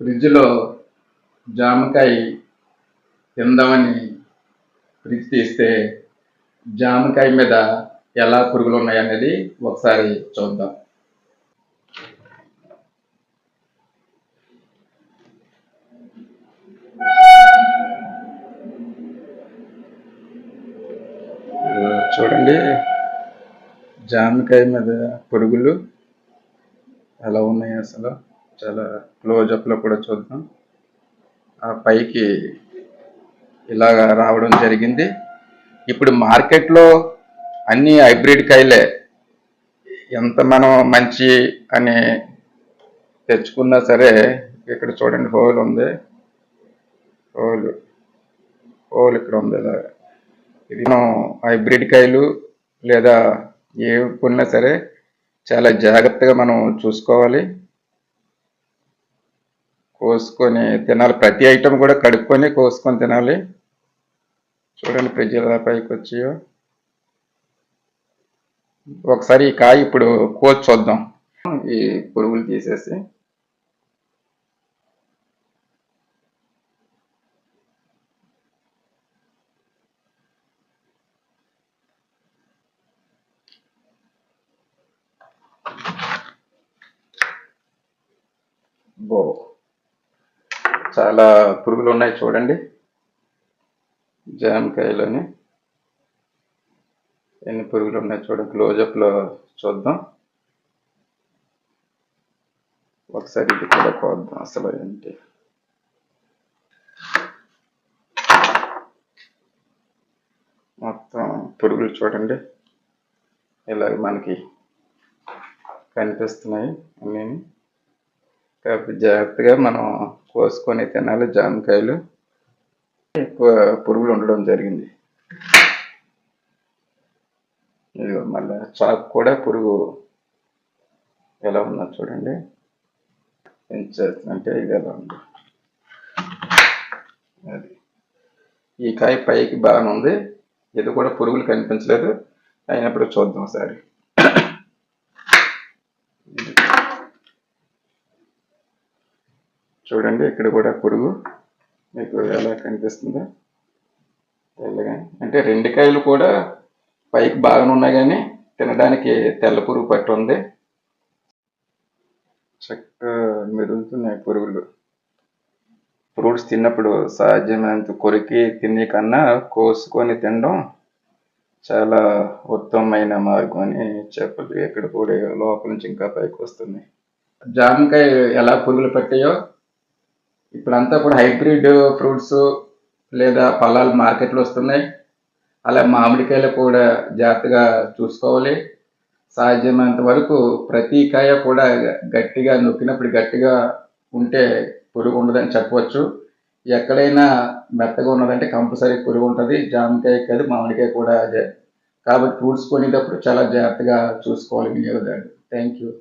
ఫ్రిడ్జ్లో జామకాయ తిందామని ఫ్రిడ్జ్ తీస్తే జామకాయ మీద ఎలా పురుగులు ఉన్నాయనేది ఒకసారి చూద్దాం. చూడండి. జామకాయ మీద పురుగులు ఎలా ఉన్నాయి అసలు? చాలా క్లోజప్లో కూడా చూద్దాం. ఆ పైకి ఇలాగా రావడం జరిగింది. ఇప్పుడు మార్కెట్లో అన్ని హైబ్రిడ్ కాయలే. ఎంత మనం మంచి అని తెచ్చుకున్నా సరే ఇక్కడ చూడండి హోల్ ఉంది. హోల్ హోల్ ఇక్కడ ఉంది ఇది మనం హైబ్రిడ్ కాయలు లేదా ఏ కొన్నా సరే చాలా జాగ్రత్తగా మనం చూసుకోవాలి. కోసుకొని తినాలి. ప్రతి ఐటెం కూడా కడుక్కొని కోసుకొని తినాలి. చూడండి ఫ్రిడ్జ్ ఎలా పైకి వచ్చాయో ఒకసారి ఈ కాయ ఇప్పుడు కోసి చూద్దాం. ఈ పురుగులు తీసేసి. బో. చాలా పురుగులు ఉన్నాయి చూడండి. జామకాయలోని. ఎన్ని పురుగులు ఉన్నాయి చూడండి. క్లోజప్లో చూద్దాం. ఒకసారి ఇది కూడా పోద్దాం అసలు ఏంటి. మొత్తం పురుగులు చూడండి. ఇలాగ మనకి కనిపిస్తున్నాయి అన్నీ జాగ్రత్తగా మనం కోసుకొని తినాలి జామకాయలు. ఎక్కువ పురుగులు ఉండడం జరిగింది. ఇదిగో మళ్ళీ చాకు కూడా పురుగు ఎలా ఉందో చూడండి. ఏం చేస్తుందంటే ఇది ఎలా ఉంది. అది. ఈ కాయ పైకి బాగానే ఉంది. ఇది కూడా పురుగులు కనిపించలేదు. అయినప్పుడు చూద్దాం ఒకసారి. చూడండి ఇక్కడ కూడా పురుగు మీకు ఎలా కనిపిస్తుందో. తెల్లగా. అంటే రెండు కాయలు కూడా పైకి బాగానే ఉన్నాయి కానీ తినడానికి తెల్ల పురుగు పట్టు ఉంది. చక్కగా మెదులుతున్నాయి పురుగులు. ఫ్రూట్స్ తిన్నప్పుడు సాధ్యమైనంత కొరికి తినే కన్నా కోసుకొని తినడం చాలా ఉత్తమమైన మార్గం అని చెప్పదు ఇక్కడ కూడా లోపల నుంచి ఇంకా పైకి వస్తున్నాయి. జామకాయ ఎలా పురుగులు పట్టాయో ఇప్పుడంతా కూడా హైబ్రిడ్ ఫ్రూట్స్ లేదా పళ్ళాలు మార్కెట్లో వస్తున్నాయి. అలా మామిడికాయలు కూడా జాగ్రత్తగా చూసుకోవాలి. సాధ్యమైనంత వరకు ప్రతి కాయ కూడా గట్టిగా నొక్కినప్పుడు గట్టిగా ఉంటే పురుగు ఉండదని చెప్పవచ్చు. ఎక్కడైనా మెత్తగా ఉన్నదంటే కంపల్సరీ పురుగు ఉంటుంది. జామకాయ కాదు మామిడికాయ కూడా అదే. కాబట్టి ఫ్రూట్స్ కొనేటప్పుడు చాలా జాగ్రత్తగా చూసుకోవాలి వినియోగదారుడు. Thank you.